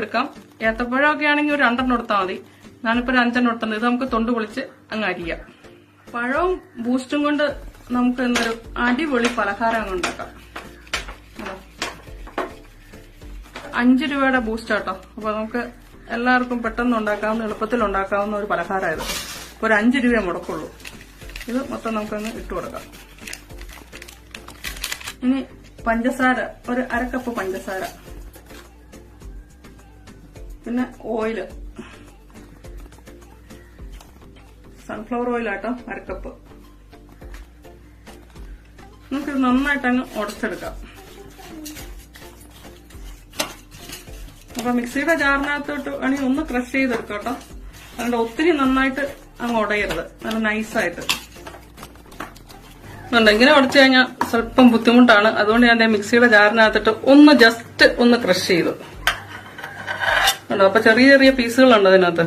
എടുക്കാം. ഏത്തപ്പഴമൊക്കെ ആണെങ്കിൽ ഒരു രണ്ടെണ്ണം എടുത്താൽ മതി. ഞാനിപ്പോ ഒരു അഞ്ചെണ്ണം എടുത്തത് ഇത് നമുക്ക് തൊണ്ട് പൊളിച്ച് അങ്ങ് അരിയാം. പഴവും ബൂസ്റ്റും കൊണ്ട് നമുക്ക് ഇന്നൊരു അടിപൊളി പലഹാരം അങ്ങ് ഉണ്ടാക്കാം. അഞ്ച് രൂപയുടെ ബൂസ്റ്റ് കേട്ടോ അപ്പൊ നമുക്ക് എല്ലാവർക്കും പെട്ടെന്ന് ഉണ്ടാക്കാവുന്ന എളുപ്പത്തിൽ ഉണ്ടാക്കാവുന്ന ഒരു പലഹാരമായത് ഒരു അഞ്ച് രൂപയെ മുടക്കുള്ളൂ. ഇത് മൊത്തം നമുക്കൊന്ന് ഇട്ട് കൊടുക്കാം. ഇനി പഞ്ചസാര ഒരു അരക്കപ്പ് പഞ്ചസാര. പിന്നെ ഓയിൽ സൺഫ്ലവർ ഓയിലാട്ടോ അരക്കപ്പ് നമുക്കിത് നന്നായിട്ട് അങ്ങ് ഉടച്ചെടുക്കാം. അപ്പൊ മിക്സിയുടെ ജാറിനകത്തോട്ട് വേണമെങ്കിൽ ഒന്ന് ക്രഷ് ചെയ്തെടുക്കാം കേട്ടോ. അതുകൊണ്ട് ഒത്തിരി നന്നായിട്ട് അങ്ങ് ഉടയരുത്. നല്ല നൈസായിട്ട് ഇങ്ങനെ ഉടച്ചു കഴിഞ്ഞാൽ സ്വല്പം ബുദ്ധിമുട്ടാണ്. അതുകൊണ്ട് ഞാൻ മിക്സിയുടെ ജാറിനകത്തിട്ട് ഒന്ന് ജസ്റ്റ് ഒന്ന് ക്രഷ് ചെയ്തു. ഉണ്ടോ അപ്പൊ ചെറിയ ചെറിയ പീസുകളുണ്ട് അതിനകത്ത്.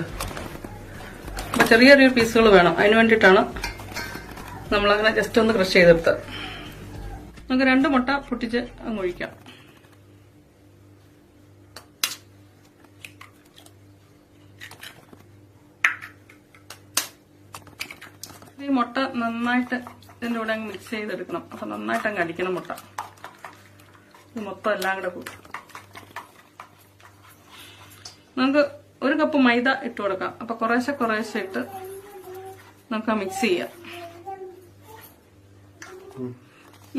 അപ്പൊ ചെറിയ ചെറിയ പീസുകൾ വേണം. അതിന് വേണ്ടിയിട്ടാണ് നമ്മളങ്ങനെ ജസ്റ്റ് ഒന്ന് ക്രഷ് ചെയ്തെടുത്ത്. നമുക്ക് രണ്ട് മുട്ട പൊട്ടിച്ച് അങ്ങ് ഒഴിക്കാം. ഈ മുട്ട നന്നായിട്ട് ഇതിന്റെ കൂടെ അങ്ങ് മിക്സ് ചെയ്തെടുക്കണം. അപ്പൊ നന്നായിട്ട് അങ്ങ് അടിക്കണം മുട്ട. മൊത്തം എല്ലാം കൂടെ കൂട്ടും. നമുക്ക് ഒരു കപ്പ് മൈദ ഇട്ട് കൊടുക്കാം. അപ്പൊ കുറേശ്ശെ കുറേശ്ശെ ഇട്ട് നമുക്ക് മിക്സ് ചെയ്യാം.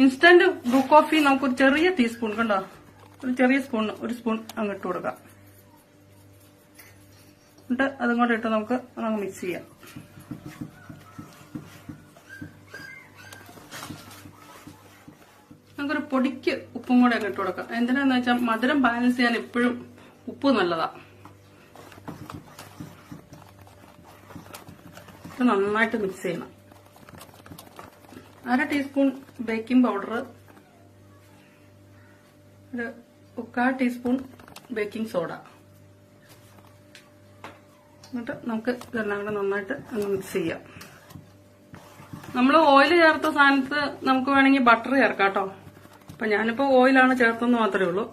ഇൻസ്റ്റന്റ് ബ്രൂ കോഫി നമുക്ക് ഒരു ചെറിയ ടീസ്പൂൺ കണ്ടോ? ഒരു ചെറിയ സ്പൂൺ ഒരു സ്പൂൺ അങ്ങ് ഇട്ട് കൊടുക്കാം. എന്നിട്ട് അതും കൂടെ ഇട്ട് നമുക്ക് അങ്ങ് മിക്സ് ചെയ്യാം. നമുക്കൊരു പൊടിക്ക് ഉപ്പും കൂടെ ഒക്കെ ഇട്ട് കൊടുക്കാം. എന്തിനാന്ന് വെച്ചാൽ മധുരം ബാലൻസ് ചെയ്യാൻ എപ്പോഴും ഉപ്പ് നല്ലതാ. ഇത് നന്നായിട്ട് മിക്സ് ചെയ്യണം. അര ടീസ്പൂൺ ബേക്കിംഗ് പൗഡർ ഒരു മുക്കാൽ ടീസ്പൂൺ ബേക്കിംഗ് സോഡ എന്നിട്ട് നമുക്ക് ഇതെല്ലാം കൂടെ നന്നായിട്ട് അങ്ങ് മിക്സ് ചെയ്യാം. നമ്മൾ ഓയിൽ ചേർത്ത സാധനത്ത് നമുക്ക് വേണമെങ്കിൽ ബട്ടർ ചേർക്കാം കേട്ടോ അപ്പൊ ഞാനിപ്പോ ഓയിലാണ് ചേർത്തെന്ന് മാത്രമേ ഉള്ളൂ.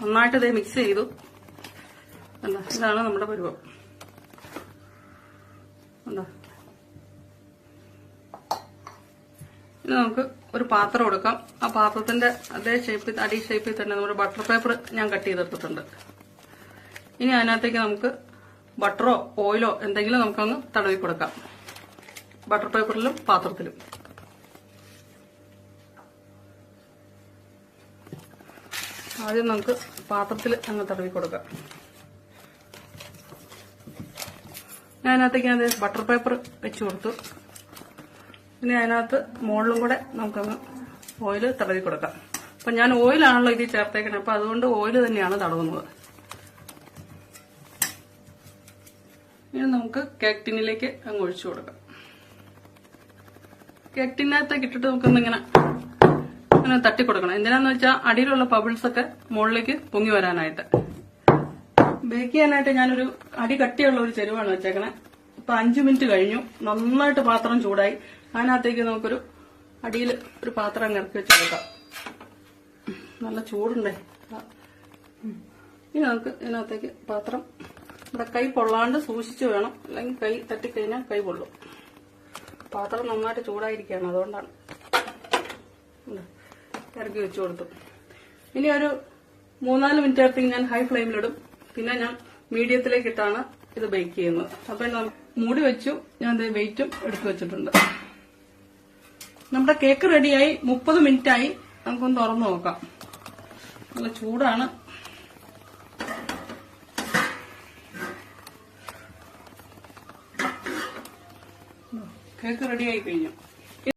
നന്നായിട്ട് ഇതേ മിക്സ് ചെയ്തു. അല്ല ഇതാണ് നമ്മുടെ പരുവം. ഇനി നമുക്ക് ഒരു പാത്രം എടുക്കാം ആ പാത്രത്തിന്റെ അതേ ഷേപ്പിൽ അടി ഷേപ്പിൽ തന്നെ നമ്മുടെ ബട്ടർ പേപ്പർ ഞാൻ കട്ട് ചെയ്തെടുത്തിട്ടുണ്ട്. ഇനി അതിനകത്തേക്ക് നമുക്ക് ബട്ടറോ ഓയിലോ എന്തെങ്കിലും നമുക്കൊന്ന് തടവി കൊടുക്കാം. ബട്ടർ പേപ്പറിലും പാത്രത്തിലും. ആദ്യം നമുക്ക് പാത്രത്തിൽ അങ്ങ് തടവി കൊടുക്കാം. ഞാൻ അതിനകത്തേക്ക് അത് ബട്ടർ പേപ്പർ വെച്ചു കൊടുത്തു. ഇനി അതിനകത്ത് മുകളിലും കൂടെ നമുക്കങ്ങ് ഓയിൽ തടവി കൊടുക്കാം. അപ്പൊ ഞാൻ ഓയിലാണല്ലോ ഇതിൽ ചേർത്തേക്കണേ അപ്പൊ അതുകൊണ്ട് ഓയിൽ തന്നെയാണ് തടവുന്നത്. ഇനി നമുക്ക് കേക്ക് ടിന്നിലേക്ക് അങ്ങ് ഒഴിച്ചു കൊടുക്കാം. കേക്ക് ടിന്നകത്തേക്ക് ഇട്ടിട്ട് നമുക്കൊന്ന് ഇങ്ങനെ തട്ടി കൊടുക്കണം. എന്തിനാന്ന് വെച്ചാൽ അടിയിലുള്ള ബബിൾസ് ഒക്കെ മുകളിലേക്ക് പൊങ്ങി വരാനായിട്ട്. ബേക്ക് ചെയ്യാനായിട്ട് ഞാനൊരു അടി കട്ടിയുള്ള ഒരു ചെരുവാണ് വെച്ചേക്കണേ. ഇപ്പൊ അഞ്ചു മിനിറ്റ് കഴിഞ്ഞു. നന്നായിട്ട് പാത്രം ചൂടായി. അതിനകത്തേക്ക് നമുക്കൊരു അടിയിൽ ഒരു പാത്രം ഇറക്കി വെച്ച് കൊടുക്കാം. നല്ല ചൂടുണ്ടേ. ഇനി നമുക്ക് ഇതിനകത്തേക്ക് പാത്രം ഇവിടെ കൈ പൊള്ളാണ്ട് സൂക്ഷിച്ച് വേണം. അല്ലെങ്കിൽ കൈ തട്ടിക്കഴിഞ്ഞാൽ കൈ പൊള്ളും. പാത്രം നന്നായിട്ട് ചൂടായിരിക്കുകയാണ്. അതുകൊണ്ടാണ്. ഇറക്കി വെച്ചു കൊടുത്തു ഇനി ഒരു മൂന്നാൽ മിനിറ്റ് നേരത്തേക്ക് ഞാൻ ഹൈ ഫ്ലെയിമിലിടും പിന്നെ ഞാൻ മീഡിയത്തിലേക്കിട്ടാണ് ഇത് ബേക്ക് ചെയ്യുന്നത്. അപ്പം മൂടി വെച്ചു. ഞാൻ വെയിറ്റും എടുത്തു വെച്ചിട്ടുണ്ട്. നമ്മുടെ കേക്ക് റെഡിയായി. മുപ്പത് മിനിറ്റായി. നമുക്കൊന്ന് തുറന്നു നോക്കാം. നല്ല ചൂടാണ്. കേക്ക് റെഡിയായി കഴിഞ്ഞു.